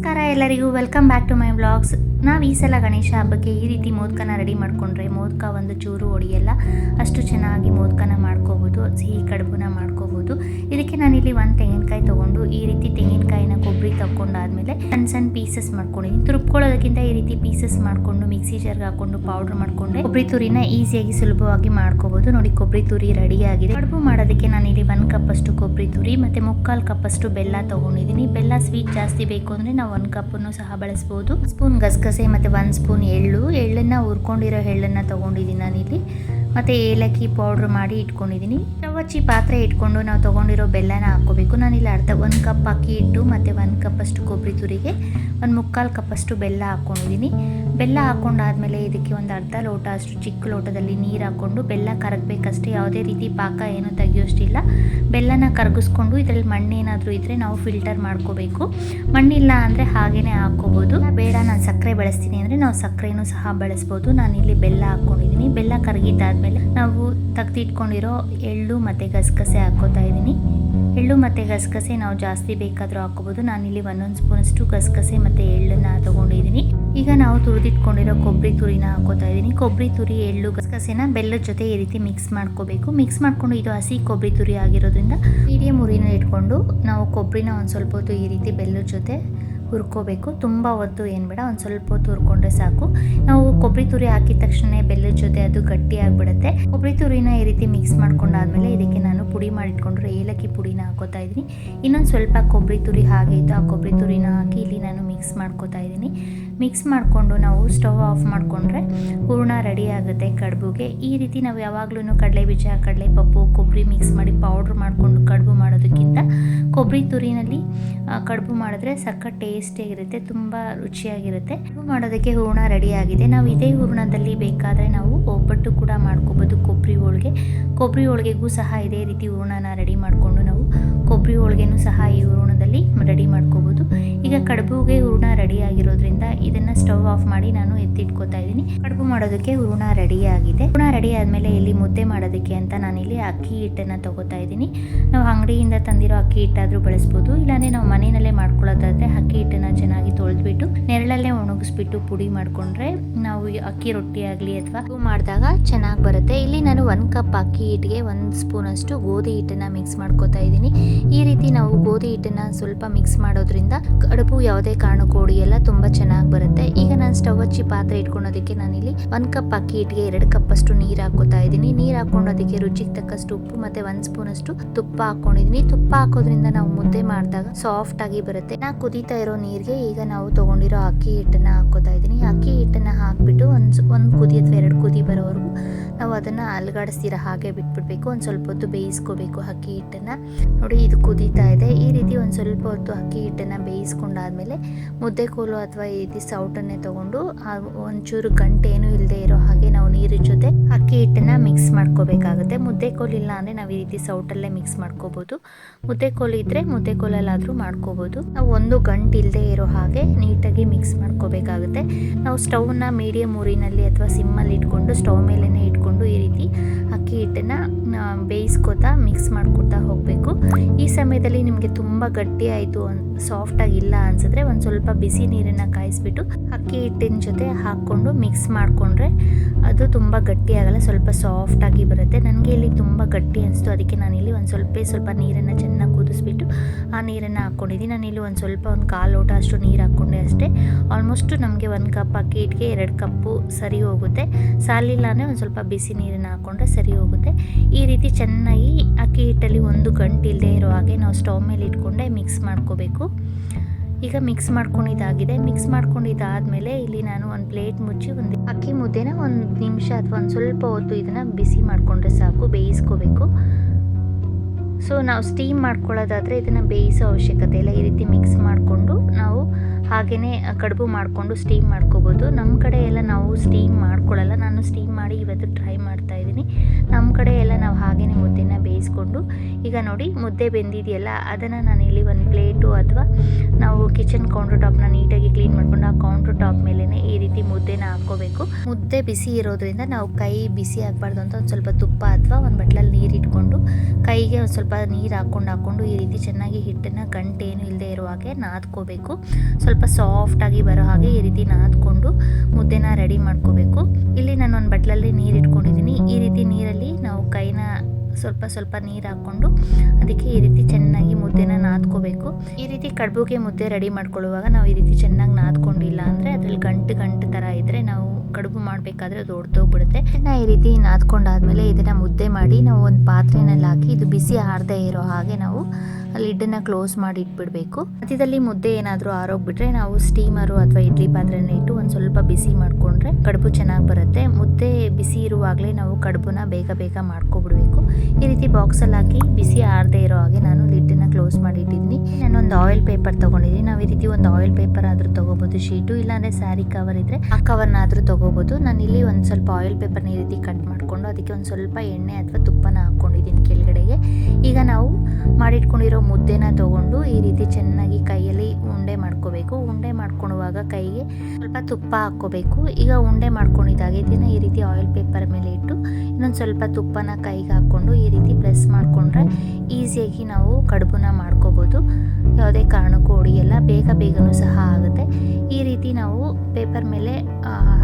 ನಮಸ್ಕಾರ ಎಲ್ಲರಿಗೂ. Welcome back to my blogs ನಾವು ಈ ಸಲ ಗಣೇಶ ಹಬ್ಬಕ್ಕೆ ಈ ರೀತಿ ಮೋದಕನ ರೆಡಿ ಮಾಡ್ಕೊಂಡ್ರೆ ಮೋದಕ ಒಂದು ಚೂರು ಹೊಡಿಯಲ್ಲ ಅಷ್ಟು ಚೆನ್ನಾಗಿ ಮೋದಕನ ಮಾಡ್ಕೋಬೋದು, ಸಿಹಿ ಕಡುಬುನ ಮಾಡ್ಕೋಬೋದು. ಇದಕ್ಕೆ ನಾನಿಲ್ಲಿ ಒಂದು ತೆಂಗಿನಕಾಯಿ ತೊಗೊಂಡು ಈ ರೀತಿ ತೆಂಗಿನಕಾಯಿನ ಕೊಬ್ಬರಿ ತಗೊಂಡಾದ್ಮೇಲೆ ಸಣ್ಣ ಸಣ್ಣ ಪೀಸಸ್ ಮಾಡ್ಕೊಂಡಿದ್ದೀನಿ ತುರುಪ್ಕೊಳ್ಳೋದಕ್ಕಿಂತ ಈ ರೀತಿ ಪೀಸಸ್ ಮಾಡಿಕೊಂಡು ಮಿಕ್ಸಿ ಜಾರ್ಗೆ ಹಾಕೊಂಡು ಪೌಡರ್ ಮಾಡಿಕೊಂಡ್ರೆ ಕೊಬ್ಬರಿ ತುರಿನ ಈಸಿಯಾಗಿ ಸುಲಭವಾಗಿ ಮಾಡ್ಕೋಬೋದು. ನೋಡಿ ಕೊಬ್ಬರಿ ತುರಿ ರೆಡಿ ಆಗಿದೆ. ಕಡುಬು ಮಾಡೋದಕ್ಕೆ ನಾನಿಲ್ಲಿ ಒಂದು ಕಪ್ಪಷ್ಟು ಕೊಬ್ಬರಿ ತುರಿ ಮತ್ತೆ ಮುಕ್ಕಾಲು ಕಪ್ಪಷ್ಟು ಬೆಲ್ಲ ತೊಗೊಂಡಿದ್ದೀನಿ ಬೆಲ್ಲ ಸ್ವೀಟ್ ಜಾಸ್ತಿ ಬೇಕು ಅಂದ್ರೆ ನಾವು ಒಂದು ಕಪ್ಪನ್ನು ಸಹ ಬಳಸ್ಬೋದು. ಸ್ಪೂನ್ ಗಸಗಸೆ ಮತ್ತೆ ಒಂದು ಸ್ಪೂನ್ ಎಳ್ಳು. ಎಳ್ಳನ್ನು ಹುರ್ಕೊಂಡಿರೋ ಎಳ್ಳನ್ನು ತೊಗೊಂಡಿದ್ದೀನಿ ನಾನಿಲ್ಲಿ. ಮತ್ತೆ ಏಲಕ್ಕಿ ಪೌಡ್ರ್ ಮಾಡಿ ಇಟ್ಕೊಂಡಿದ್ದೀನಿ ರವಚಿ ಪಾತ್ರೆ ಇಟ್ಕೊಂಡು ನಾವು ತಗೊಂಡಿರೋ ಬೆಲ್ಲನ ಹಾಕ್ಕೋಬೇಕು. ನಾನಿಲ್ಲಿ ಅರ್ಧ ಒಂದು ಕಪ್ ಅಕ್ಕಿ ಇಟ್ಟು ಮತ್ತು ಒಂದು ಕಪ್ ಅಷ್ಟು ಕೊಬ್ಬರಿ ತುರಿಗೆ, ಒಂದು ಮುಕ್ಕಾಲು ಕಪ್ ಅಷ್ಟು ಬೆಲ್ಲ ಹಾಕ್ಕೊಂಡಿದ್ದೀನಿ ಬೆಲ್ಲ ಹಾಕ್ಕೊಂಡಾದಮೇಲೆ ಇದಕ್ಕೆ ಒಂದು ಅರ್ಧ ಲೋಟ ಅಷ್ಟು ಚಿಕ್ಕ ಲೋಟದಲ್ಲಿ ನೀರು ಹಾಕ್ಕೊಂಡು ಬೆಲ್ಲ ಕರಗಬೇಕಷ್ಟೇ. ಯಾವುದೇ ರೀತಿ ಪಾಕ ಏನೂ ತೆಗಿಯೋಷ್ಟಿಲ್ಲ. ಬೆಲ್ಲನ ಕರಗಿಸ್ಕೊಂಡು ಇದರಲ್ಲಿ ಮಣ್ಣೇನಾದರೂ ಇದ್ದರೆ ನಾವು ಫಿಲ್ಟರ್ ಮಾಡ್ಕೋಬೇಕು. ಮಣ್ಣಿಲ್ಲ ಅಂದರೆ ಹಾಗೇ ಹಾಕ್ಕೋಬೋದು. ಬೇಡ, ನಾನು ಸಕ್ಕರೆ ಬಳಸ್ತೀನಿ ಅಂದರೆ ನಾವು ಸಕ್ಕರೆನೂ ಸಹ ಬಳಸ್ಬೋದು. ನಾನಿಲ್ಲಿ ಬೆಲ್ಲ ಹಾಕ್ಕೊಂಡಿದ್ದೀನಿ ಬೆಲ್ಲ ಕರಗಿದ್ದಾದ್ಮೇಲೆ ನಾವು ತೆಗ್ದಿಟ್ಕೊಂಡಿರೋ ಎಳ್ಳು ಮತ್ತು ಗಸಗಸೆ ಹಾಕ್ಕೋತಾ ಇದ್ದೀನಿ. ಎಳ್ಳು ಮತ್ತು ಗಸಗಸೆ ನಾವು ಜಾಸ್ತಿ ಬೇಕಾದರೂ ಹಾಕ್ಕೋಬೋದು. ನಾನಿಲ್ಲಿ ಒಂದೊಂದು ಸ್ಪೂನಷ್ಟು ಗಸಗಸೆ ಮತ್ತು ಎಳ್ಳನ್ನು ತೊಗೊಂಡಿದ್ದೀನಿ. ಈಗ ನಾವು ತುರಿದಿಟ್ಕೊಂಡಿರೋ ಕೊಬ್ಬರಿ ತುರಿನ ಹಾಕೋತಾ ಇದ್ದೀನಿ. ಕೊಬ್ಬರಿ ತುರಿ, ಎಳ್ಳು, ಗಸಗಸೆನ ಬೆಲ್ಲದ ಜೊತೆ ಈ ರೀತಿ ಮಿಕ್ಸ್ ಮಾಡ್ಕೋಬೇಕು. ಮಿಕ್ಸ್ ಮಾಡ್ಕೊಂಡು ಇದು ಹಸಿ ಕೊಬ್ಬರಿ ತುರಿ ಆಗಿರೋದ್ರಿಂದ ಮೀಡಿಯಂ ಉರಿನ ಇಟ್ಕೊಂಡು ನಾವು ಕೊಬ್ಬರಿನ ಒಂದು ಸ್ವಲ್ಪ ಹೊತ್ತು ಈ ರೀತಿ ಬೆಲ್ಲದ ಜೊತೆ ಹುರ್ಕೋಬೇಕು. ತುಂಬ ಹೊತ್ತು ಏನು ಬೇಡ, ಒಂದು ಸ್ವಲ್ಪ ಹೊತ್ತು ಹುರ್ಕೊಂಡ್ರೆ ಸಾಕು. ನಾವು ಕೊಬ್ಬರಿ ತುರಿ ಹಾಕಿದ ತಕ್ಷಣ ಬೆಲ್ಲದ ಜೊತೆ ಅದು ಗಟ್ಟಿ ಆಗಿಬಿಡುತ್ತೆ ಕೊಬ್ಬರಿ ತುರಿನ ಈ ರೀತಿ ಮಿಕ್ಸ್ ಮಾಡ್ಕೊಂಡಾದ್ಮೇಲೆ ಇದಕ್ಕೆ ನಾನು ಪುಡಿ ಮಾಡಿಟ್ಕೊಂಡ್ರೆ ಏಲಕ್ಕಿ ಪುಡಿನ ಹಾಕೋತಾ ಇದ್ದೀನಿ. ಇನ್ನೊಂದು ಸ್ವಲ್ಪ ಕೊಬ್ಬರಿ ತುರಿ ಹಾಗೆ ಇತ್ತು, ಆ ಕೊಬ್ಬರಿ ತುರಿನ ಹಾಕಿ ಇಲ್ಲಿ ನಾನು ಮಿಕ್ಸ್ ಮಾಡ್ಕೋತಾ ಇದ್ದೀನಿ. ಮಿಕ್ಸ್ ಮಾಡಿಕೊಂಡು ನಾವು ಸ್ಟವ್ ಆಫ್ ಮಾಡಿಕೊಂಡ್ರೆ ಹೂರ್ಣ ರೆಡಿ ಆಗುತ್ತೆ ಕಡುಬುಗೆ. ಈ ರೀತಿ ನಾವು ಯಾವಾಗಲೂ ಕಡಲೆ ಬೀಜ, ಕಡಲೆ ಪಪ್ಪು ಕೊಬ್ಬರಿ ಮಿಕ್ಸ್ ಮಾಡಿ ಪೌಡ್ರ್ ಮಾಡಿಕೊಂಡು ಕಡುಬು ಮಾಡೋದಕ್ಕಿಂತ ಕೊಬ್ಬರಿ ತುರಿನಲ್ಲಿ ಕಡುಬು ಮಾಡಿದ್ರೆ ಸಕ್ಕ ಟೇಸ್ಟಿಯಾಗಿರುತ್ತೆ ತುಂಬ ರುಚಿಯಾಗಿರುತ್ತೆ. ಕಡುಬು ಮಾಡೋದಕ್ಕೆ ಹೂರ್ಣ ರೆಡಿ ಆಗಿದೆ. ನಾವು ಇದೇ ಹೂರ್ಣದಲ್ಲಿ ಬೇಕಾದರೆ ನಾವು ಒಬ್ಬಟ್ಟು ಕೂಡ ಮಾಡ್ಕೋಬೋದು ಕೊಬ್ಬರಿ ಹೋಳಿಗೆ. ಕೊಬ್ಬರಿ ಹೋಳಿಗೆಗೂ ಸಹ ಇದೇ ರೀತಿ ಹೂರ್ಣನ ರೆಡಿ ಮಾಡಿಕೊಂಡು ನಾವು ಕೊಬ್ಬರಿ ಹೋಳಿಗೆನೂ ಸಹ ಈ ಹೂರ್ಣದಲ್ಲಿ ರೆಡಿ ಮಾಡ್ಕೋಬೋದು. ಈಗ ಕಡುಬುಗೆ ಹೂರ್ಣ ರೆಡಿ ಆಗಿರೋದ್ರಿಂದ ಇದನ್ನ ಸ್ಟವ್ ಆಫ್ ಮಾಡಿ ನಾನು ಎತ್ತಿಟ್ಕೋತಾ ಇದ್ದೀನಿ. ಕಡುಬು ಮಾಡೋದಕ್ಕೆ ಹೂರ್ಣ ರೆಡಿ ಆಗಿದೆ. ಹೂರ್ಣ ರೆಡಿ ಆದಮೇಲೆ ಇಲ್ಲಿ ಮುದ್ದೆ ಮಾಡೋದಕ್ಕೆ ಅಂತ ನಾನಿಲ್ಲಿ ಅಕ್ಕಿ ಹಿಟ್ಟನ್ನು ತಗೋತಾ ಇದ್ದೀನಿ. ನಾವು ಅಂಗಡಿಯಿಂದ ತಂದಿರೋ ಅಕ್ಕಿ ಹಿಟ್ಟಾದರೂ ಬಳಸ್ಬೋದು. ಇಲ್ಲಾಂದರೆ ನಾವು ಮನೆಯಲ್ಲೇ ಮಾಡ್ಕೊಳ್ಳೋದಾದ್ರೆ ಅಕ್ಕಿ ಹಿಟ್ಟನ್ನು ಚೆನ್ನಾಗಿ ತೊಳೆದ್ಬಿಟ್ಟು ನೆರಳಲ್ಲೇ ಒಣಗಿಸ್ಬಿಟ್ಟು ಪುಡಿ ಮಾಡಿಕೊಂಡ್ರೆ ನಾವು ಅಕ್ಕಿ ರೊಟ್ಟಿ ಆಗಲಿ ಅಥವಾ ಮಾಡಿದಾಗ ಚೆನ್ನಾಗಿ ಬರುತ್ತೆ. ಇಲ್ಲಿ ನಾನು ಒಂದು ಕಪ್ ಅಕ್ಕಿ ಹಿಟ್ಟಿಗೆ ಒಂದು ಸ್ಪೂನ್ ಅಷ್ಟು ಗೋಧಿ ಹಿಟ್ಟನ್ನು ಮಿಕ್ಸ್ ಮಾಡ್ಕೋತಾ ಇದ್ದೀನಿ. ಈ ರೀತಿ ನಾವು ಗೋಧಿ ಹಿಟ್ಟನ್ನು ಸ್ವಲ್ಪ ಮಿಕ್ಸ್ ಮಾಡೋದ್ರಿಂದ ಕಡುಬು ಯಾವುದೇ ಕಾರಣಕ್ಕೂ ಎಲ್ಲ ತುಂಬ ಚೆನ್ನಾಗಿ ಬರುತ್ತೆ. ಈಗ ನಾನು ಸ್ಟವ್ ಹಚ್ಚಿ ಪಾತ್ರೆ ಇಟ್ಕೊಳೋದಕ್ಕೆ ನಾನಿಲ್ಲಿ ಒಂದು ಕಪ್ ಅಕ್ಕಿ ಹಿಟ್ಟಿಗೆ ಎರಡು ಕಪ್ ಅಷ್ಟು ನೀರು ಹಾಕೋತಾ ಇದ್ದೀನಿ. ನೀರು ಹಾಕೊಂಡು ಅದಕ್ಕೆ ರುಚಿಗೆ ತಕ್ಕಷ್ಟು ಉಪ್ಪು ಮತ್ತೆ ಒಂದು ಸ್ಪೂನ್ ಅಷ್ಟು ತುಪ್ಪ ಹಾಕೊಂಡಿದೀನಿ ತುಪ್ಪ ಹಾಕೋದ್ರಿಂದ ನಾವು ಮುದ್ದೆ ಮಾಡಿದಾಗ ಸಾಫ್ಟ್ ಆಗಿ ಬರುತ್ತೆ. ನಾ ಕುದೀತಾ ಇರೋ ನೀರಿಗೆ ಈಗ ನಾವು ತಗೊಂಡಿರೋ ಅಕ್ಕಿ ಹಿಟ್ಟನ್ನ ಹಾಕೋತಾ ಇದ್ದೀನಿ. ಅಕ್ಕಿ ಹಿಟ್ಟನ್ನ ಹಾಕ್ಬಿಟ್ಟು ಒಂದು ಒಂದು ಕುದಿ ಅಥವಾ ಎರಡು ಕುದಿ ಬರೋವರೆಗೂ ನಾವು ಅದನ್ನ ಅಲ್ಗಾಡಿಸ್ತೀರ ಹಾಗೆ ಬಿಟ್ಬಿಡ್ಬೇಕು. ಒಂದು ಸ್ವಲ್ಪ ಹೊತ್ತು ಬೇಯಿಸ್ಕೋಬೇಕು ಅಕ್ಕಿ ಹಿಟ್ಟನ್ನ. ನೋಡಿ ಇದು ಕುದೀತಾ ಇದೆ. ಈ ರೀತಿ ಒಂದು ಸ್ವಲ್ಪ ಹೊತ್ತು ಅಕ್ಕಿ ಹಿಟ್ಟನ್ನು ಬೇಯಿಸ್ಕೊಂಡಾದಮೇಲೆ ಮುದ್ದೆ ಕೋಲು ಅಥವಾ ಈ ರೀತಿ ಸೌಟನ್ನೇ ತಗೊಂಡು ಒಂಚೂರು ಗಂಟೆ ಏನು ಇಲ್ಲದೆ ಇರೋ ಹಾಗೆ ನಾವು ನೀರು ಜೊತೆ ಅಕ್ಕಿ ಹಿಟ್ಟನ್ನು ಮಿಕ್ಸ್ ಮಾಡ್ಕೋಬೇಕಾಗುತ್ತೆ. ಮುದ್ದೆ ಕೋಲು ಇಲ್ಲ ಅಂದರೆ ನಾವು ಈ ರೀತಿ ಸೌಟಲ್ಲೇ ಮಿಕ್ಸ್ ಮಾಡ್ಕೋಬೋದು. ಮುದ್ದೆ ಕೋಲು ಇದ್ದರೆ ಮುದ್ದೆ ಕೋಲಲ್ಲಾದರೂ ಮಾಡ್ಕೋಬೋದು. ನಾವು ಒಂದು ಗಂಟೆ ಇಲ್ಲದೆ ಇರೋ ಹಾಗೆ ನೀಟಾಗಿ ಮಿಕ್ಸ್ ಮಾಡ್ಕೋಬೇಕಾಗುತ್ತೆ. ನಾವು ಸ್ಟವ್ನ ಮೀಡಿಯಮ್ ಊರಿನಲ್ಲಿ ಅಥವಾ ಸಿಮ್ಮಲ್ಲಿ ಇಟ್ಕೊಂಡು ಸ್ಟವ್ ಮೇಲೇ ಇಟ್ಕೊಂಡು ಈ ರೀತಿ ಅಕ್ಕಿ ಹಿಟ್ಟನ್ನು ಬೇಯಿಸ್ಕೋತಾ ಮಿಕ್ಸ್ ಮಾಡ್ಕೊತಾ ಹೋಗಬೇಕು. ಈ ಸಮಯದಲ್ಲಿ ನಿಮಗೆ ತುಂಬ ಗಟ್ಟಿ ಆಯಿತು ಸಾಫ್ಟಾಗಿ ಇಲ್ಲ ಅನ್ಸಿದ್ರೆ ಒಂದು ಸ್ವಲ್ಪ ಬಿಸಿ ನೀರನ್ನು ಕಾಯಿಸ್ಬಿಟ್ಟು ಅಕ್ಕಿ ಹಿಟ್ಟಿನ ಜೊತೆ ಹಾಕ್ಕೊಂಡು ಮಿಕ್ಸ್ ಮಾಡಿಕೊಂಡ್ರೆ ಅದು ತುಂಬ ಗಟ್ಟಿ ಆಗಲ್ಲ, ಸ್ವಲ್ಪ ಸಾಫ್ಟಾಗಿ ಬರುತ್ತೆ. ನನಗೆ ಇಲ್ಲಿ ತುಂಬ ಗಟ್ಟಿ ಅನಿಸ್ತು, ಅದಕ್ಕೆ ನಾನಿಲ್ಲಿ ಒಂದು ಸ್ವಲ್ಪ ಸ್ವಲ್ಪ ನೀರನ್ನು ಚೆನ್ನಾಗಿ ಕುದಿಸ್ಬಿಟ್ಟು ಆ ನೀರನ್ನು ಹಾಕ್ಕೊಂಡಿದ್ದೀನಿ ಇಲ್ಲಿ ಒಂದು ಸ್ವಲ್ಪ, ಒಂದು ಕಾಲು ಲೋಟ ಅಷ್ಟು ನೀರು ಹಾಕ್ಕೊಂಡೆ ಅಷ್ಟೇ. ಆಲ್ಮೋಸ್ಟ್ ನಮಗೆ ಒಂದು ಕಪ್ ಅಕ್ಕಿ ಹಿಟ್ಟಿಗೆ ಎರಡು ಕಪ್ಪು ಸರಿ ಹೋಗುತ್ತೆ. ಸಾಲಿಲ್ಲ ಅಂದರೆ ಒಂದು ಸ್ವಲ್ಪ ಬಿಸಿ ನೀರನ್ನು ಹಾಕ್ಕೊಂಡ್ರೆ ಸರಿ ಹೋಗುತ್ತೆ. ಈ ರೀತಿ ಚೆನ್ನಾಗಿ ಅಕ್ಕಿ ಹಿಟ್ಟಲ್ಲಿ ಒಂದು ಗಂಟೆ ಇಲ್ಲದೆ ಇರೋ ಹಾಗೆ ನಾವು ಸ್ಟವ್ ಮೇಲೆ ಇಟ್ಕೊಂಡೆ ಮಿಕ್ಸ್ ಮಾಡ್ಕೋಬೇಕು. ಈಗ ಮಿಕ್ಸ್ ಮಾಡ್ಕೊಂಡಿದ್ದಾಗಿದೆ. ಮಿಕ್ಸ್ ಮಾಡ್ಕೊಂಡಿದ್ದಾದಮೇಲೆ ಇಲ್ಲಿ ನಾನು ಒಂದು ಪ್ಲೇಟ್ ಮುಚ್ಚಿ ಒಂದು ಅಕ್ಕಿ ಮುದ್ದೆನ ಒಂದು ನಿಮಿಷ ಅಥವಾ ಒಂದು ಸ್ವಲ್ಪ ಹೊತ್ತು ಇದನ್ನು ಬಿಸಿ ಮಾಡಿಕೊಂಡ್ರೆ ಸಾಕು, ಬೇಯಿಸ್ಕೋಬೇಕು. ಸೊ ನಾವು ಸ್ಟೀಮ್ ಮಾಡ್ಕೊಳ್ಳೋದಾದರೆ ಇದನ್ನು ಬೇಯಿಸೋ ಅವಶ್ಯಕತೆ ಇಲ್ಲ. ಈ ರೀತಿ ಮಿಕ್ಸ್ ಮಾಡಿಕೊಂಡು ನಾವು ಹಾಗೆಯೇ ಕಡುಬು ಮಾಡಿಕೊಂಡು ಸ್ಟೀಮ್ ಮಾಡ್ಕೋಬೋದು. ನಮ್ಮ ಕಡೆ ಎಲ್ಲ ನಾವು ಸ್ಟೀಮ್ ಮಾಡ್ಕೊಳ್ಳಲ್ಲ ನಾನು ಸ್ಟೀಮ್ ಮಾಡಿ ಇವತ್ತು ಟ್ರೈ ಮಾಡ್ತಾ ಇದ್ದೀನಿ. ನಮ್ಮ ಕಡೆ ಎಲ್ಲ ನಾವು ಹಾಗೆಯೇ ಮುದ್ದೆನ ಬೇಯಿಸ್ಕೊಂಡು, ಈಗ ನೋಡಿ ಮುದ್ದೆ ಬೆಂದಿದೆಯಲ್ಲ, ಅದನ್ನು ನಾನು ಇಲ್ಲಿ ಒಂದು ಪ್ಲೇಟು ಅಥವಾ ನಾವು ಕಿಚನ್ ಕೌಂಟರ್ ಟಾಪ್ನ ನೀಟಾಗಿ ಕ್ಲೀನ್ ಮಾಡ್ಕೊಂಡು ಆ ಕೌಂಟರ್ ಟಾಪ್ ಮೇಲೇ ಈ ರೀತಿ ಮುದ್ದೆನ ಹಾಕ್ಕೋಬೇಕು. ಮುದ್ದೆ ಬಿಸಿ ಇರೋದ್ರಿಂದ ನಾವು ಕೈ ಬಿಸಿ ಆಗಬಾರ್ದು ಅಂತ ಒಂದು ಸ್ವಲ್ಪ ತುಪ್ಪ ಅಥವಾ ಒಂದು ಬಟ್ಲಲ್ಲಿ ನೀರು ಇಟ್ಕೊಂಡು, ಕೈಗೆ ಒಂದು ಸ್ವಲ್ಪ ನೀರು ಹಾಕ್ಕೊಂಡು ಹಾಕ್ಕೊಂಡು ಈ ರೀತಿ ಚೆನ್ನಾಗಿ ಹಿಟ್ಟನ್ನು ಗಂಟೆ ಏನು ಇಲ್ಲದೆ ಇರುವ ಹಾಗೆ ನಾದ್ಕೋಬೇಕು. ಸ್ವಲ್ಪ ಸಾಫ್ಟಾಗಿ ಬರೋ ಹಾಗೆ ಈ ರೀತಿ ನಾದ್ಕೊಂಡು ಮುದ್ದೆನ ರೆಡಿ ಮಾಡ್ಕೋಬೇಕು. ಇಲ್ಲಿ ನಾನು ಒಂದು ಬಟ್ಲಲ್ಲಿ ನೀರು ಇಟ್ಕೊಂಡಿದ್ದೀನಿ ಈ ರೀತಿ ನೀರಲ್ಲಿ ನಾವು ಕೈನ ಸ್ವಲ್ಪ ಸ್ವಲ್ಪ ನೀರು ಹಾಕ್ಕೊಂಡು ಅದಕ್ಕೆ ಈ ರೀತಿ ಚೆನ್ನಾಗಿ ಮುದ್ದೆನ ನಾದ್ಕೋಬೇಕು. ಈ ರೀತಿ ಕಡುಬುಗೆ ಮುದ್ದೆ ರೆಡಿ ಮಾಡ್ಕೊಳ್ಳುವಾಗ ನಾವು ಈ ರೀತಿ ಚೆನ್ನಾಗಿ ನಾದ್ಕೊಂಡಿಲ್ಲ ಅಂದರೆ ಅದ್ರಲ್ಲಿ ಗಂಟು ಗಂಟು ಥರ ಇದ್ದರೆ ನಾವು ಕಡುಬು ಮಾಡಬೇಕಾದ್ರೆ ಅದು ಒಡ್ದೋಗ್ಬಿಡುತ್ತೆ. ನಾ ಈ ರೀತಿ ನಾದ್ಕೊಂಡಾದ್ಮೇಲೆ ಇದನ್ನು ಮುದ್ದೆ ಮಾಡಿ ನಾವು ಒಂದು ಪಾತ್ರೆನಲ್ಲಿ ಹಾಕಿ ಇದು ಬಿಸಿ ಆರದೇ ಇರೋ ಹಾಗೆ ನಾವು ಲಿಡ್ಡನ್ನ ಕ್ಲೋಸ್ ಮಾಡಿ ಇಟ್ಬಿಡಬೇಕು. ಮಧ್ಯದಲ್ಲಿ ಮುದ್ದೆ ಏನಾದರೂ ಆರೋಗ್ಬಿಟ್ರೆ ನಾವು ಸ್ಟೀಮರು ಅಥವಾ ಇಡ್ಲಿ ಪಾತ್ರೆನ ಇಟ್ಟು ಒಂದು ಸ್ವಲ್ಪ ಬಿಸಿ ಮಾಡಿಕೊಂಡ್ರೆ ಕಡುಬು ಚೆನ್ನಾಗಿ ಬರುತ್ತೆ. ಮುದ್ದೆ ಬಿಸಿ ಇರುವಾಗಲೇ ನಾವು ಕಡುಬುನ ಬೇಗ ಬೇಗ ಮಾಡ್ಕೊಬಿಡ್ಬೇಕು. ಈ ರೀತಿ ಬಾಕ್ಸಲ್ಲಿ ಹಾಕಿ ಬಿಸಿ ಆರದೇ ಇರೋ ಹಾಗೆ ನಾನು ಲಿಡ್ಡನ್ನ ಕ್ಲೋಸ್ ಮಾಡಿ ಇಟ್ಟಿದ್ದೀನಿ. ನಾನೊಂದು ಆಯಿಲ್ ಪೇಪರ್ ತೊಗೊಂಡಿದ್ದೀನಿ. ನಾವು ಈ ರೀತಿ ಒಂದು ಆಯಿಲ್ ಪೇಪರ್ ಆದರೂ ತೊಗೋಬೋದು, ಶೀಟು, ಇಲ್ಲಾಂದರೆ ಸ್ಯಾರಿ ಕವರ್ ಇದ್ದರೆ ಆ ಕವರ್ನಾದರೂ ತೊಗೋಬೋದು. ನಾನು ಇಲ್ಲಿ ಒಂದು ಸ್ವಲ್ಪ ಆಯಿಲ್ ಪೇಪರ್ನ ಈ ರೀತಿ ಕಟ್ ಮಾಡಿಕೊಂಡು ಅದಕ್ಕೆ ಒಂದು ಸ್ವಲ್ಪ ಎಣ್ಣೆ ಅಥವಾ ತುಪ್ಪನ ಹಾಕ್ಕೊಂಡಿದ್ದೀನಿ ಕೆಳಗಡೆಗೆ. ಈಗ ನಾವು ಮಾಡಿಟ್ಕೊಂಡಿರೋ ಮುದ್ದೆನ ತಗೊಂಡು ಈ ರೀತಿ ಚೆನ್ನಾಗಿ ಕೈಯಲ್ಲಿ ಉಂಡೆ ಮಾಡ್ಕೋಬೇಕು. ಉಂಡೆ ಮಾಡ್ಕೊಳ್ಳುವಾಗ ಕೈಗೆ ಸ್ವಲ್ಪ ತುಪ್ಪ ಹಾಕ್ಕೋಬೇಕು. ಈಗ ಉಂಡೆ ಮಾಡ್ಕೊಂಡಿದ್ದಾಗ ಇದನ್ನು ಈ ರೀತಿ ಆಯಿಲ್ ಪೇಪರ್ ಮೇಲೆ ಇಟ್ಟು ಇನ್ನೊಂದು ಸ್ವಲ್ಪ ತುಪ್ಪನ ಕೈಗೆ ಹಾಕ್ಕೊಂಡು ಈ ರೀತಿ ಪ್ರೆಸ್ ಮಾಡಿಕೊಂಡ್ರೆ ಈಸಿಯಾಗಿ ನಾವು ಕಡುಬುನ ಮಾಡ್ಕೋಬೋದು. ಯಾವುದೇ ಕಾರಣಕ್ಕೂ ಹೊಡಿಯಲ್ಲ, ಬೇಗ ಬೇಗನೂ ಸಹ ಆಗುತ್ತೆ. ಈ ರೀತಿ ನಾವು ಪೇಪರ್ ಮೇಲೆ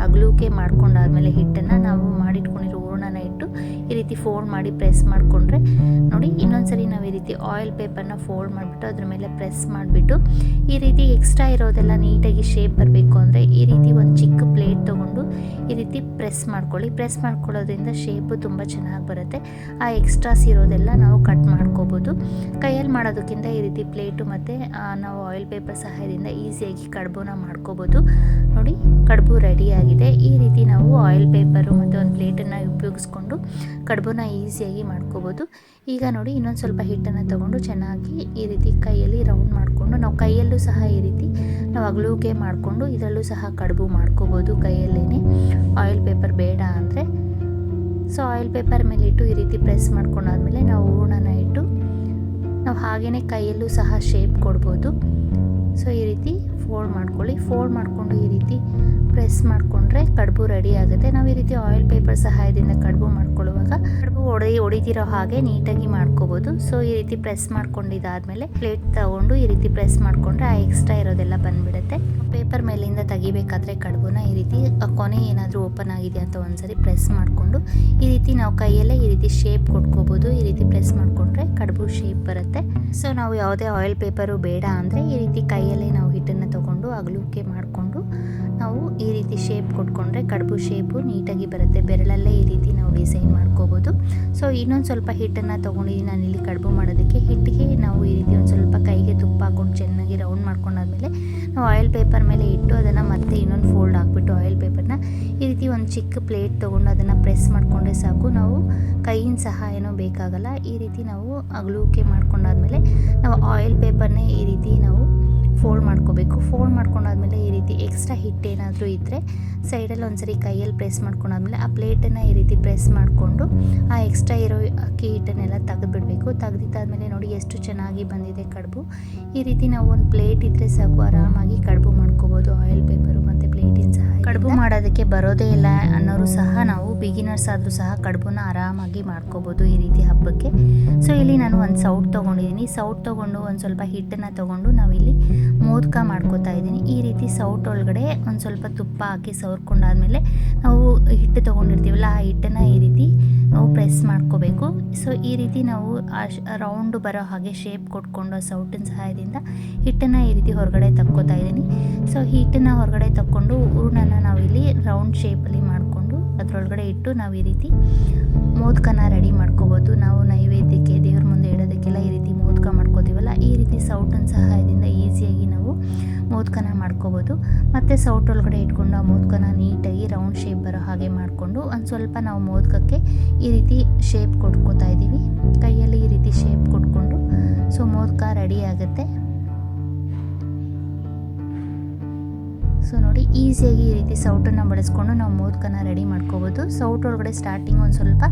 ಅಗಲುಕೆ ಮಾಡ್ಕೊಂಡಾದ್ಮೇಲೆ ಹಿಟ್ಟನ್ನು ನಾವು ಮಾಡಿಟ್ಕೊಂಡಿರೋ ಇಟ್ಟು ಈ ರೀತಿ ಫೋಲ್ಡ್ ಮಾಡಿ ಪ್ರೆಸ್ ಮಾಡಿಕೊಂಡ್ರೆ, ನೋಡಿ ಇನ್ನೊಂದ್ಸರಿ ನಾವು ಈ ರೀತಿ ಆಯಿಲ್ ಪೇಪರ್ನ ಫೋಲ್ಡ್ ಮಾಡಿಬಿಟ್ಟು ಅದ್ರ ಮೇಲೆ ಪ್ರೆಸ್ ಮಾಡಿಬಿಟ್ಟು, ಈ ರೀತಿ ಎಕ್ಸ್ಟ್ರಾ ಇರೋದೆಲ್ಲ ನೀಟಾಗಿ ಶೇಪ್ ಬರಬೇಕು ಅಂದರೆ ಈ ರೀತಿ ಒಂದು ಚಿಕ್ಕ ಪ್ಲೇಟ್ ತೊಗೊಂಡು ಈ ರೀತಿ ಪ್ರೆಸ್ ಮಾಡ್ಕೊಳ್ಳಿ. ಪ್ರೆಸ್ ಮಾಡ್ಕೊಳ್ಳೋದ್ರಿಂದ ಶೇಪು ತುಂಬ ಚೆನ್ನಾಗಿ ಬರುತ್ತೆ. ಆ ಎಕ್ಸ್ಟ್ರಾಸ್ ಇರೋದೆಲ್ಲ ನಾವು ಕಟ್ ಮಾಡ್ಕೋಬೋದು. ಕೈಯಲ್ಲಿ ಮಾಡೋದಕ್ಕಿಂತ ಈ ರೀತಿ ಪ್ಲೇಟು ಮತ್ತು ನಾವು ಆಯಿಲ್ ಪೇಪರ್ ಸಹಾಯದಿಂದ ಈಸಿಯಾಗಿ ಕಡುಬುನ ಮಾಡ್ಕೋಬೋದು. ನೋಡಿ ಕಡುಬು ರೆಡಿಯಾಗಿದೆ ಈ ರೀತಿ ನಾವು ಆಯಿಲ್ ಉಪಯೋಗಿಸ್ಕೊಂಡು ಕಡುಬುನ ಈಸಿಯಾಗಿ ಮಾಡ್ಕೋಬೋದು. ಈಗ ನೋಡಿ, ಇನ್ನೊಂದು ಸ್ವಲ್ಪ ಹಿಟ್ಟನ್ನು ತಗೊಂಡು ಚೆನ್ನಾಗಿ ಈ ರೀತಿ ಕೈಯಲ್ಲಿ ರೌಂಡ್ ಮಾಡಿಕೊಂಡು, ನಾವು ಕೈಯಲ್ಲೂ ಸಹ ಈ ರೀತಿ ನಾವು ಅಗಲುಗೆ ಮಾಡಿಕೊಂಡು, ಇದರಲ್ಲೂ ಸಹ ಕಡುಬು ಮಾಡ್ಕೋಬೋದು ಕೈಯಲ್ಲೇ ಆಯಿಲ್ ಪೇಪರ್ ಬೇಡ ಅಂದರೆ ಸೊ ಆಯಿಲ್ ಪೇಪರ್ ಮೇಲೆ ಇಟ್ಟು ಈ ರೀತಿ ಪ್ರೆಸ್ ಮಾಡ್ಕೊಂಡಾದ್ಮೇಲೆ ನಾವು ಹೂರ್ಣನ ಇಟ್ಟು, ನಾವು ಹಾಗೆಯೇ ಕೈಯಲ್ಲೂ ಸಹ ಶೇಪ್ ಕೊಡ್ಬೋದು. ಸೊ ಈ ರೀತಿ ಫೋಲ್ಡ್ ಮಾಡ್ಕೊಳ್ಳಿ. ಫೋಲ್ಡ್ ಮಾಡಿಕೊಂಡು ಈ ರೀತಿ ಪ್ರೆಸ್ ಮಾಡಿಕೊಂಡ್ರೆ ಕಡುಬು ರೆಡಿ ಆಗುತ್ತೆ. ನಾವು ಈ ರೀತಿ ಆಯಿಲ್ ಪೇಪರ್ ಸಹಾಯದಿಂದ ಕಡುಬು ಮಾಡ್ಕೊಳ್ಳುವಾಗ ಕಡುಬು ಒಡೆ, ಒಡಿದಿರೋ ಹಾಗೆ ನೀಟಾಗಿ ಮಾಡ್ಕೋಬೋದು. ಸೊ ಈ ರೀತಿ ಪ್ರೆಸ್ ಮಾಡ್ಕೊಂಡಿದ್ದಾದಮೇಲೆ ಪ್ಲೇಟ್ ತಗೊಂಡು ಈ ರೀತಿ ಪ್ರೆಸ್ ಮಾಡಿಕೊಂಡ್ರೆ ಆ ಎಕ್ಸ್ಟ್ರಾ ಇರೋದೆಲ್ಲ ಬಂದ್ಬಿಡುತ್ತೆ. ಪೇಪರ್ ಮೇಲಿಂದ ತೆಗಿಬೇಕಾದ್ರೆ ಕಡುಬುನ ಈ ರೀತಿ ಕೊನೆ ಏನಾದರೂ ಓಪನ್ ಆಗಿದೆ ಅಂತ ಒಂದ್ಸರಿ ಪ್ರೆಸ್ ಮಾಡಿಕೊಂಡು ಈ ರೀತಿ ನಾವು ಕೈಯಲ್ಲೇ ಈ ರೀತಿ ಶೇಪ್ ಕೊಟ್ಕೋಬೋದು. ಈ ರೀತಿ ಪ್ರೆಸ್ ಮಾಡಿಕೊಂಡ್ರೆ ಕಡುಬು ಶೇಪ್ ಬರುತ್ತೆ. ಸೊ ನಾವು ಯಾವುದೇ ಆಯಿಲ್ ಪೇಪರು ಬೇಡ ಅಂದರೆ ಈ ರೀತಿ ಕೈಯಲ್ಲೇ ನಾವು ಹಿಟ್ಟನ್ನು ತಗೊಂಡು ಅಗಲುಕೆ ಮಾಡಿಕೊಂಡು ನಾವು ಈ ರೀತಿ ಶೇಪ್ ಕೊಟ್ಕೊಂಡ್ರೆ ಕಡುಬು ಶೇಪು ನೀಟಾಗಿ ಬರುತ್ತೆ. ಬೆರಳಲ್ಲೇ ಈ ರೀತಿ ನಾವು ಡಿಸೈನ್ ಮಾಡ್ಕೋಬೋದು. ಸೊ ಇನ್ನೊಂದು ಸ್ವಲ್ಪ ಹಿಟ್ಟನ್ನು ತೊಗೊಂಡಿದ್ದೀನಿ ಇಲ್ಲಿ ಕಡುಬು ಮಾಡೋದಕ್ಕೆ ಹಿಟ್ಟಿಗೆ ನಾವು ಈ ರೀತಿ ಒಂದು ಸ್ವಲ್ಪ ಕೈಗೆ ತುಪ್ಪ ಹಾಕ್ಕೊಂಡು ಚೆನ್ನಾಗಿ ರೌಂಡ್ ಮಾಡ್ಕೊಂಡಾದ್ಮೇಲೆ ನಾವು ಆಯಿಲ್ ಪೇಪರ್ ಮೇಲೆ ಇಟ್ಟು ಅದನ್ನು ಮತ್ತೆ ಇನ್ನೊಂದು ಫೋಲ್ಡ್ ಹಾಕ್ಬಿಟ್ಟು ಆಯಿಲ್ ಪೇಪರ್ನ ಈ ರೀತಿ ಒಂದು ಚಿಕ್ಕ ಪ್ಲೇಟ್ ತೊಗೊಂಡು ಅದನ್ನು ಪ್ರೆಸ್ ಮಾಡಿಕೊಂಡ್ರೆ ಸಾಕು. ನಾವು ಕೈಯಿನ ಸಹಾಯನೂ ಬೇಕಾಗಲ್ಲ. ಈ ರೀತಿ ನಾವು ಅಗಲುಕೆ ಮಾಡ್ಕೊಂಡಾದ್ಮೇಲೆ ನಾವು ಆಯಿಲ್ ಪೇಪರ್ನೇ ಈ ರೀತಿ ನಾವು ಫೋಲ್ಡ್ ಮಾಡ್ಕೋಬೇಕು. ಫೋಲ್ಡ್ ಮಾಡ್ಕೊಂಡಾದ್ಮೇಲೆ ಈ ರೀತಿ ಎಕ್ಸ್ಟ್ರಾ ಹಿಟ್ ಏನಾದರೂ ಇದ್ದರೆ ಸೈಡಲ್ಲಿ ಒಂದ್ಸರಿ ಕೈಯಲ್ಲಿ ಪ್ರೆಸ್ ಮಾಡ್ಕೊಂಡಾದ್ಮೇಲೆ ಆ ಪ್ಲೇಟನ್ನು ಈ ರೀತಿ ಪ್ರೆಸ್ ಮಾಡಿಕೊಂಡು ಆ ಎಕ್ಸ್ಟ್ರಾ ಇರೋ ಅಕ್ಕಿ ಹಿಟ್ಟನ್ನೆಲ್ಲ ತೆಗೆದುಬಿಡಬೇಕು. ತೆಗ್ದಿದ್ದಾದ್ಮೇಲೆ ನೋಡಿ ಎಷ್ಟು ಚೆನ್ನಾಗಿ ಬಂದಿದೆ ಕಡುಬು. ಈ ರೀತಿ ನಾವು ಒಂದು ಪ್ಲೇಟ್ ಇದ್ದರೆ ಸಾಕು, ಆರಾಮಾಗಿ ಕಡುಬು ಮಾಡ್ಕೋಬೋದು. ಆಯಿಲ್ ಪೇಪರು ಮತ್ತು ಪ್ಲೇಟಿನ ಕಡುಬು ಮಾಡೋದಕ್ಕೆ ಬರೋದೇ ಇಲ್ಲ ಅನ್ನೋರು ಸಹ ನಾವು ಬಿಗಿನರ್ಸ್ ಆದರೂ ಸಹ ಕಡುಬುನ ಆರಾಮಾಗಿ ಮಾಡ್ಕೋಬೋದು ಈ ರೀತಿ ಹಬ್ಬಕ್ಕೆ. ಸೊ ಇಲ್ಲಿ ನಾನು ಒಂದು ಸೌಟ್ ತೊಗೊಂಡಿದ್ದೀನಿ. ಸೌಟ್ ತೊಗೊಂಡು ಒಂದು ಸ್ವಲ್ಪ ಹಿಟ್ಟನ್ನು ತೊಗೊಂಡು ನಾವಿಲ್ಲಿ ಮೋದಕ ಮಾಡ್ಕೋತಾ ಇದ್ದೀನಿ. ಈ ರೀತಿ ಸೌಟ್ ಒಳಗಡೆ ಒಂದು ಸ್ವಲ್ಪ ತುಪ್ಪ ಹಾಕಿ ಸವರ್ಕೊಂಡಾದ್ಮೇಲೆ ನಾವು ಹಿಟ್ಟು ತೊಗೊಂಡಿರ್ತೀವಲ್ಲ, ಆ ಹಿಟ್ಟನ್ನು ಈ ರೀತಿ ನಾವು ಪ್ರೆಸ್ ಮಾಡ್ಕೋಬೇಕು. ಸೊ ಈ ರೀತಿ ನಾವು ರೌಂಡ್ ಬರೋ ಹಾಗೆ ಶೇಪ್ ಕೊಟ್ಕೊಂಡು ಸೌಟಿನ ಸಹಾಯದಿಂದ ಹಿಟ್ಟನ್ನು ಈ ರೀತಿ ಹೊರಗಡೆ ತಕ್ಕೋತಾ ಇದ್ದೀನಿ. ಸೊ ಹಿಟ್ಟನ್ನು ಹೊರಗಡೆ ತಕ್ಕೊಂಡು ಹೂರ್ಣನ ನಾವಿಲ್ಲಿ ರೌಂಡ್ ಶೇಪಲ್ಲಿ ಮಾಡಿಕೊಂಡು ಅದರೊಳಗಡೆ ಇಟ್ಟು ನಾವು ಈ ರೀತಿ ಮೋದಕನ ರೆಡಿ ಮಾಡ್ಕೋಬೋದು. ನಾವು ನೈವೇದ್ಯಕ್ಕೆ, ದೇವ್ರ ಮುಂದೆ ಇಡೋದಕ್ಕೆಲ್ಲ ಈ ರೀತಿ ಮೋದಕ ಮಾಡ್ಕೋತೀವಲ್ಲ, ಈ ರೀತಿ ಸೌಟಿನ ಸಹಾಯದಿಂದ ಈಸಿಯಾಗಿ ನಾವು ಮೋದಕನ ಮಾಡ್ಕೋಬೋದು. ಮತ್ತು ಸೌಟ್ ಒಳಗಡೆ ಇಟ್ಕೊಂಡು ಆ ಮೋದಕನ ನೀಟಾಗಿ ರೌಂಡ್ ಶೇಪ್ ಬರೋ ಹಾಗೆ ಮಾಡಿಕೊಂಡು ಒಂದು ಸ್ವಲ್ಪ ನಾವು ಮೋದಕಕ್ಕೆ ಈ ರೀತಿ ಶೇಪ್ ಕೊಟ್ಕೋತಾ ಇದ್ದೀವಿ. ಕೈಯಲ್ಲಿ ಈ ರೀತಿ ಶೇಪ್ ಕೊಟ್ಕೊಂಡು ಸೊ ಮೋದಕ ರೆಡಿ ಆಗುತ್ತೆ. ಸೊ ನೋಡಿ ಈಸಿಯಾಗಿ ಈ ರೀತಿ ಸೌಟನ್ನು ಬಳಸ್ಕೊಂಡು ನಾವು ಮೋದಕನ ರೆಡಿ ಮಾಡ್ಕೋಬೋದು. ಸೌಟ್ ಒಳಗಡೆ ಸ್ಟಾರ್ಟಿಂಗ್ ಒಂದು ಸ್ವಲ್ಪ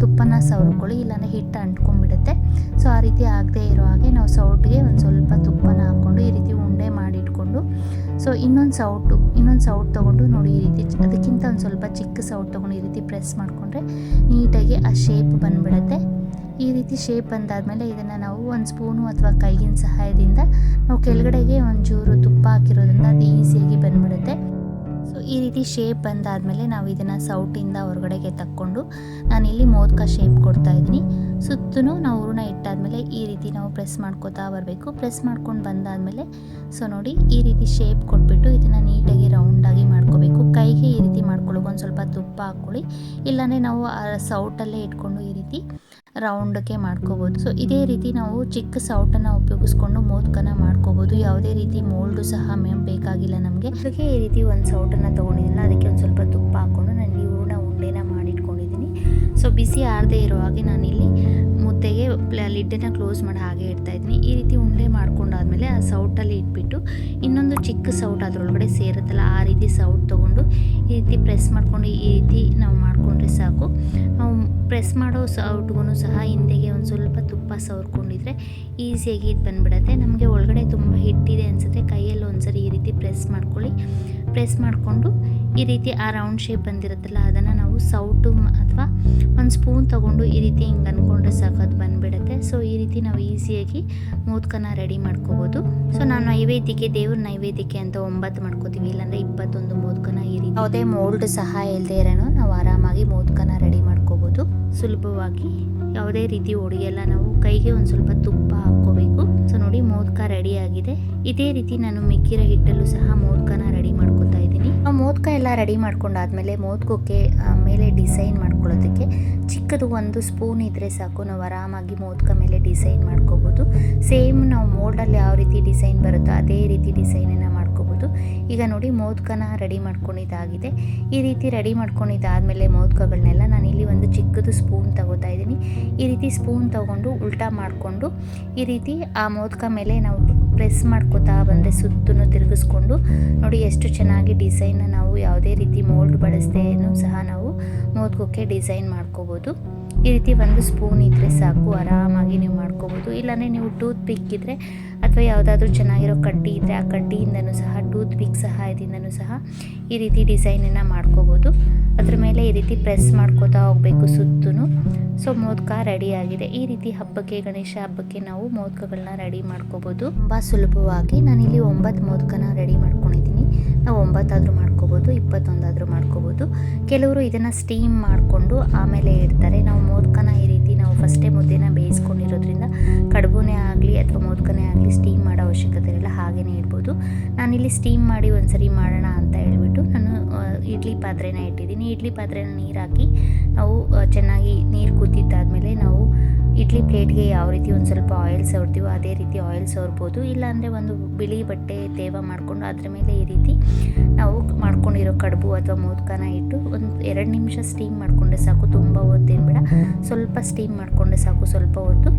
ತುಪ್ಪನ ಸವರ್ಕೊಳ್ಳಿ, ಇಲ್ಲಾಂದರೆ ಹಿಟ್ಟು ಅಂಟ್ಕೊಂಡ್ಬಿಡುತ್ತೆ. ಸೊ ಆ ರೀತಿ ಆಗದೆ ಇರೋ ಹಾಗೆ ನಾವು ಸೌಟ್ಗೆ ಒಂದು ಸ್ವಲ್ಪ ತುಪ್ಪನ ಹಾಕ್ಕೊಂಡು ಸೊ ಇನ್ನೊಂದು ಸೌಟು ಇನ್ನೊಂದು ಸೌಟ್ ತೊಗೊಂಡು ನೋಡಿ ಈ ರೀತಿ ಅದಕ್ಕಿಂತ ಒಂದು ಸ್ವಲ್ಪ ಚಿಕ್ಕ ಸೌಟ್ ತೊಗೊಂಡು ಈ ರೀತಿ ಪ್ರೆಸ್ ಮಾಡಿಕೊಂಡ್ರೆ ನೀಟಾಗಿ ಆ ಶೇಪ್ ಬಂದುಬಿಡುತ್ತೆ. ಈ ರೀತಿ ಶೇಪ್ ಬಂದಾದಮೇಲೆ ಇದನ್ನು ನಾವು ಒಂದು ಸ್ಪೂನು ಅಥವಾ ಕೈಗಿನ ಸಹಾಯದಿಂದ ನಾವು ಕೆಳಗಡೆಗೆ ಒಂಚೂರು ತುಪ್ಪ ಹಾಕಿರೋದ್ರಿಂದ ಅದು ಈಸಿಯಾಗಿ ಬಂದ್ಬಿಡುತ್ತೆ. ಸೊ ಈ ರೀತಿ ಶೇಪ್ ಬಂದಾದಮೇಲೆ ನಾವು ಇದನ್ನು ಸೌಟಿಂದ ಹೊರಗಡೆಗೆ ತಕ್ಕೊಂಡು ನಾನಿಲ್ಲಿ ಮೋದಕ ಶೇಪ್ ಕೊಡ್ತಾ ಇದ್ದೀನಿ. ಸುತ್ತಲೂ ನಾವು ಹೂರಣ ಇಟ್ಟಾದಮೇಲೆ ಈ ರೀತಿ ನಾವು ಪ್ರೆಸ್ ಮಾಡ್ಕೋತಾ ಬರಬೇಕು. ಪ್ರೆಸ್ ಮಾಡ್ಕೊಂಡು ಬಂದಾದಮೇಲೆ ಸೊ ನೋಡಿ, ಈ ರೀತಿ ಶೇಪ್ ಕೊಟ್ಬಿಟ್ಟು ಇದನ್ನು ನೀಟಾಗಿ ರೌಂಡಾಗಿ ಮಾಡ್ಕೋಬೇಕು. ಕೈಗೆ ಈ ರೀತಿ ಮಾಡ್ಕೊಳ್ಳೋಕೆ ಒಂದು ಸ್ವಲ್ಪ ತುಪ್ಪ ಹಾಕ್ಕೊಳ್ಳಿ. ಇಲ್ಲಾಂದರೆ ನಾವು ಸೌಟಲ್ಲೇ ಇಟ್ಕೊಂಡು ಈ ರೀತಿ ರೌಂಡಕ್ಕೆ ಮಾಡ್ಕೋಬೋದು. ಸೊ ಇದೇ ರೀತಿ ನಾವು ಚಿಕ್ಕ ಸೌಟನ್ನು ಉಪಯೋಗಿಸ್ಕೊಂಡು ಮೋದಕನ ಮಾಡ್ಕೋಬೋದು. ಯಾವುದೇ ರೀತಿ ಮೋಲ್ಡು ಸಹ ಬೇಕಾಗಿಲ್ಲ ನಮಗೆ. ಅದಕ್ಕೆ ಈ ರೀತಿ ಒಂದು ಸೌಟನ್ನು ತೊಗೊಂಡಿದ್ದೀನಲ್ಲ ಅದಕ್ಕೆ ಒಂದು ಸ್ವಲ್ಪ ತುಪ್ಪ ಹಾಕ್ಕೊಂಡು ನಾನು ಈ ಹೂರಣ ಉಂಡೆನ ಮಾಡಿಟ್ಕೊಂಡಿದ್ದೀನಿ. ಸೊ ಬಿಸಿ ಆರದೇ ಇರೋ ಹಾಗೆ ನಾನಿಲ್ಲಿ ಮುದ್ದೆಗೆ ಲಿಡ್ಡನ್ನು ಕ್ಲೋಸ್ ಮಾಡಿ ಹಾಗೆ ಇಡ್ತಾ ಇದ್ದೀನಿ ಈ ರೀತಿ ಉಂಡೆ ಮಾಡ್ಕೊಂಡಾದ್ಮೇಲೆ ಆ ಸೌಟಲ್ಲಿ ಇಟ್ಬಿಟ್ಟು ಇನ್ನೊಂದು ಚಿಕ್ಕ ಸೌಟ್ ಅದರೊಳಗಡೆ ಸೇರುತ್ತಲ್ಲ, ಆ ರೀತಿ ಸೌಟ್ ತೊಗೊಂಡು ಈ ರೀತಿ ಪ್ರೆಸ್ ಮಾಡ್ಕೊಂಡು ಈ ರೀತಿ ನಾವು ಮಾಡಿಕೊಂಡ್ರೆ ಸಾಕು. ನಾವು ಪ್ರೆಸ್ ಮಾಡೋ ಸೌಟ್ಗೂ ಸಹ ಹಿಂದೆಗೆ ಒಂದು ಸ್ವಲ್ಪ ತುಪ್ಪ ಸವರ್ಕೊಂಡಿದ್ರೆ ಈಸಿಯಾಗಿ ಇದು ಬಂದ್ಬಿಡತ್ತೆ. ನಮಗೆ ಒಳಗಡೆ ತುಂಬ ಹಿಟ್ಟಿದೆ ಅನಿಸುತ್ತೆ. ಕೈಯಲ್ಲಿ ಒಂದ್ಸರಿ ಈ ರೀತಿ ಪ್ರೆಸ್ ಮಾಡ್ಕೊಳ್ಳಿ. ಪ್ರೆಸ್ ಮಾಡಿಕೊಂಡು ಈ ರೀತಿ ಆ ರೌಂಡ್ ಶೇಪ್ ಬಂದಿರುತ್ತಲ್ಲ, ಅದನ್ನು ನಾವು ಸೌಟು ಅಥವಾ ಒಂದು ಸ್ಪೂನ್ ತೊಗೊಂಡು ಈ ರೀತಿ ಹಿಂಗೆ ಅಂದ್ಕೊಂಡ್ರೆ ಸಾಕದು ಬಂದುಬಿಡುತ್ತೆ. ಸೊ ಈ ರೀತಿ ನಾವು ಈಸಿಯಾಗಿ ಮೋದಕನ ರೆಡಿ ಮಾಡ್ಕೋಬೋದು. ಸೊ ನಾನು ನೈವೇದ್ಯಕ್ಕೆ ದೇವ್ರ ನೈವೇದ್ಯಕ್ಕೆ ಅಂತ ಒಂಬತ್ತು ಮಾಡ್ಕೋತೀವಿ. ಇಲ್ಲಾಂದರೆ ಇಪ್ಪತ್ತೊಂದು ಮೋದಕನ ಈ ರೀತಿ ಯಾವುದೇ ಮೋಲ್ಡ್ ಸಹ ಇಲ್ಲದೆ ಇರೋನು ನಾವು ಆರಾಮಾಗಿ ಮೋದಕನ ರೆಡಿ ಮಾಡ್ಕೋಬೋದು. ಸುಲಭವಾಗಿ ಯಾವುದೇ ರೀತಿ ಒಡೆಯಲ್ಲ ನಾವು ಕೈಗೆ ಒಂದು ಸ್ವಲ್ಪ ತುಪ್ಪ ಹಾಕ್ಕೋಬೇಕು. ಸೊ ನೋಡಿ ಮೋದಕ ರೆಡಿ ಆಗಿದೆ. ಇದೇ ರೀತಿ ನಾನು ಮಿಕ್ಕಿರೋ ಹಿಟ್ಟಲ್ಲೂ ಸಹ ಮೋದಕನ ರೆಡಿ ಮಾಡ್ಕೋತಾ ಇದ್ದೀನಿ. ಮೋದಕ ಎಲ್ಲ ರೆಡಿ ಮಾಡ್ಕೊಂಡಾದಮೇಲೆ ಮೋದಕಕ್ಕೆ ಮೇಲೆ ಡಿಸೈನ್ ಮಾಡ್ಕೊಳ್ಳೋದಕ್ಕೆ ಚಿಕ್ಕದು ಒಂದು ಸ್ಪೂನ್ ಇದ್ದರೆ ಸಾಕು. ನಾವು ಆರಾಮಾಗಿ ಮೋದಕ ಮೇಲೆ ಡಿಸೈನ್ ಮಾಡ್ಕೋಬೋದು. ಸೇಮ್ ನಾವು ಮೋಲ್ಡಲ್ಲಿ ಯಾವ ರೀತಿ ಡಿಸೈನ್ ಬರುತ್ತೋ ಅದೇ ರೀತಿ ಡಿಸೈನನ್ನು ಮಾಡ್ಕೋಬೋದು. ಈಗ ನೋಡಿ ಮೋದಕನ ರೆಡಿ ಮಾಡ್ಕೊಂಡಿದ್ದಾಗಿದೆ. ಈ ರೀತಿ ರೆಡಿ ಮಾಡ್ಕೊಂಡಿದ್ದಾದಮೇಲೆ ಮೋದಕಗಳನ್ನೆಲ್ಲ ನಾನು ಇಲ್ಲಿ ಒಂದು ಚಿಕ್ಕದು ಸ್ಪೂನ್ ತಗೋತಾ ಇದ್ದೀನಿ. ಈ ರೀತಿ ಸ್ಪೂನ್ ತಗೊಂಡು ಉಲ್ಟಾ ಮಾಡಿಕೊಂಡು ಈ ರೀತಿ ಆ ಮೋದಕ ಮೇಲೆ ನಾವು ಪ್ರೆಸ್ ಮಾಡ್ಕೋತಾ ಬಂದರೆ ಸುತ್ತೂ ತಿರುಗಿಸ್ಕೊಂಡು ನೋಡಿ ಎಷ್ಟು ಚೆನ್ನಾಗಿ ಡಿಸೈನ್ ನಾವು ಯಾವುದೇ ರೀತಿ ಮೋಲ್ಡ್ ಬಳಸದೇನೂ ಸಹ ನಾವು ಮೋದಕಕ್ಕೆ ಡಿಸೈನ್ ಮಾಡ್ಕೋಬೋದು. ಈ ರೀತಿ ಒಂದು ಸ್ಪೂನ್ ಇದ್ದರೆ ಸಾಕು, ಆರಾಮಾಗಿ ನೀವು ಮಾಡ್ಕೋಬೋದು. ಇಲ್ಲಾಂದರೆ ನೀವು ಟೂತ್ ಪಿಕ್ ಇದ್ದರೆ ಅಥವಾ ಯಾವುದಾದ್ರೂ ಚೆನ್ನಾಗಿರೋ ಕಡ್ಡಿ ಇದ್ದರೆ ಆ ಕಡ್ಡಿಯಿಂದನೂ ಸಹ, ಟೂತ್ ಪಿಕ್ ಸಹಾಯದಿಂದನೂ ಸಹ ಈ ರೀತಿ ಡಿಸೈನನ್ನು ಮಾಡ್ಕೋಬೋದು. ಅದ್ರ ಮೇಲೆ ಈ ರೀತಿ ಪ್ರೆಸ್ ಮಾಡ್ಕೋತಾ ಹೋಗಬೇಕು ಸುತ್ತೂ ಸೊ, ಮೋದಕ ರೆಡಿ ಆಗಿದೆ. ಈ ರೀತಿ ಹಬ್ಬಕ್ಕೆ, ಗಣೇಶ ಹಬ್ಬಕ್ಕೆ ನಾವು ಮೋದಕಗಳನ್ನ ರೆಡಿ ಮಾಡ್ಕೋಬೋದು. ತುಂಬ ಸುಲಭವಾಗಿ ನಾನಿಲ್ಲಿ ಒಂಬತ್ತು ಮೋದಕನ ರೆಡಿ ಮಾಡ್ಕೊಂಡಿದ್ದೀನಿ. ನಾವು ಒಂಬತ್ತಾದರೂ ಮಾಡ್ಕೋಬೋದು, ಇಪ್ಪತ್ತೊಂದಾದರೂ ಮಾಡ್ಕೋಬೋದು. ಕೆಲವರು ಇದನ್ನು ಸ್ಟೀಮ್ ಮಾಡಿಕೊಂಡು ಆಮೇಲೆ ಇಡ್ತಾರೆ. ನಾವು ಮೋದಕನ ಈ ರೀತಿ ನಾವು ಫಸ್ಟೇ ಮುದ್ದೆನ ಬೇಯಿಸ್ಕೊಂಡಿರೋದ್ರಿಂದ ಕಡುಬುನೇ ಆಗಲಿ ಅಥವಾ ಮೋದಕನೇ ಆಗಲಿ ಸ್ಟೀಮ್ ಮಾಡೋ ಅವಶ್ಯಕತೆ ಇರಲ್ಲ ಹಾಗೇ ಇಡ್ಬೋದು. ನಾನಿಲ್ಲಿ ಸ್ಟೀಮ್ ಮಾಡಿ ಒಂದ್ಸರಿ ಮಾಡೋಣ ಅಂತ ಹೇಳಿಬಿಟ್ಟು ನಾನು ಇಡ್ಲಿ ಪಾತ್ರೆನ ಇಟ್ಟಿದ್ದೀನಿ. ಇಡ್ಲಿ ಪಾತ್ರೆನ ನೀರು ಹಾಕಿ ನಾವು ಚೆನ್ನಾಗಿ ನೀರು ಕುದ್ದಿದ್ದಾದಮೇಲೆ ನಾವು ಇಡ್ಲಿ ಪ್ಲೇಟ್ಗೆ ಯಾವ ರೀತಿ ಒಂದು ಸ್ವಲ್ಪ ಆಯಿಲ್ ಸವರ್ತೀವೋ ಅದೇ ರೀತಿ ಆಯಿಲ್ ಸವರ್ಬೋದು. ಇಲ್ಲಾಂದರೆ ಒಂದು ಬಿಳಿ ಬಟ್ಟೆ ತೇವ ಮಾಡಿಕೊಂಡು ಅದರ ಮೇಲೆ ಈ ರೀತಿ ನಾವು ಮಾಡ್ಕೊಂಡಿರೋ ಕಡುಬು ಅಥವಾ ಮೋದಕನ ಇಟ್ಟು ಒಂದು ಎರಡು ನಿಮಿಷ ಸ್ಟೀಮ್ ಮಾಡಿಕೊಂಡ್ರೆ ಸಾಕು. ತುಂಬ ಹೊತ್ತೇನು ಬೇಡ. ಸ್ವಲ್ಪ ಸ್ಟೀಮ್ ಮಾಡಿಕೊಂಡ್ರೆ ಸಾಕು. ಸ್ವಲ್ಪ ಹೊತ್ತು.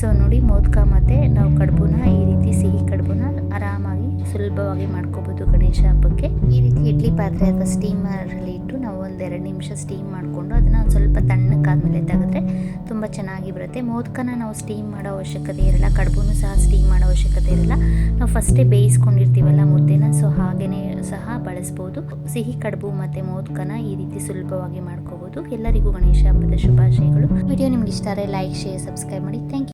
ಸೊ ನೋಡಿ ಮೋದಕ ಮತ್ತು ನಾವು ಕಡುಬುನ ಈ ರೀತಿ ಸಿಹಿ ಕಡುಬುನ ಆರಾಮಾಗಿ ಸುಲಭವಾಗಿ ಮಾಡ್ಕೋಬೋದು ಗಣೇಶ ಹಬ್ಬಕ್ಕೆ. ಈ ರೀತಿ ಇಡ್ಲಿ ಪಾತ್ರೆ ಅಥವಾ ಸ್ಟೀಮರಲ್ಲಿ ಇಟ್ಟು ನಾವು ಒಂದು ಎರಡು ನಿಮಿಷ ಸ್ಟೀಮ್ ಮಾಡಿಕೊಂಡು ಅದನ್ನು ಒಂದು ಸ್ವಲ್ಪ ತಣ್ಣಕ್ಕಾದ್ಮೇಲೆ ತೆಗೆದ್ರೆ ತುಂಬ ಚೆನ್ನಾಗಿ ಬರುತ್ತೆ. ಮೋದಕನ ನಾವು ಸ್ಟೀಮ್ ಮಾಡೋ ಅವಶ್ಯಕತೆ ಇರಲ್ಲ ಕಡುಬೂ ಸಹ ಸ್ಟೀಮ್ ಮಾಡೋ ಅವಶ್ಯಕತೆ ಇರಲ್ಲ. ನಾವು ಫಸ್ಟೇ ಬೇಯಿಸ್ಕೊಂಡಿರ್ತೀವಲ್ಲ ಮುದ್ದೆನ ಸೊ ಹಾಗೇ ಸಹ ಬಳಸ್ಬೋದು. ಸಿಹಿ, ಕಡುಬು ಮತ್ತು ಮೋದಕನ ಈ ರೀತಿ ಸುಲಭವಾಗಿ ಮಾಡ್ಕೋಬೋದು. ಎಲ್ಲರಿಗೂ ಗಣೇಶ ಹಬ್ಬದ ಶುಭಾಶಯಗಳು. ವಿಡಿಯೋ ನಿಮ್ಗೆ ಇಷ್ಟ ಆದರೆ ಲೈಕ್ ಶೇರ್ ಸಬ್ಸ್ಕ್ರೈಬ್ ಮಾಡಿ. Thank you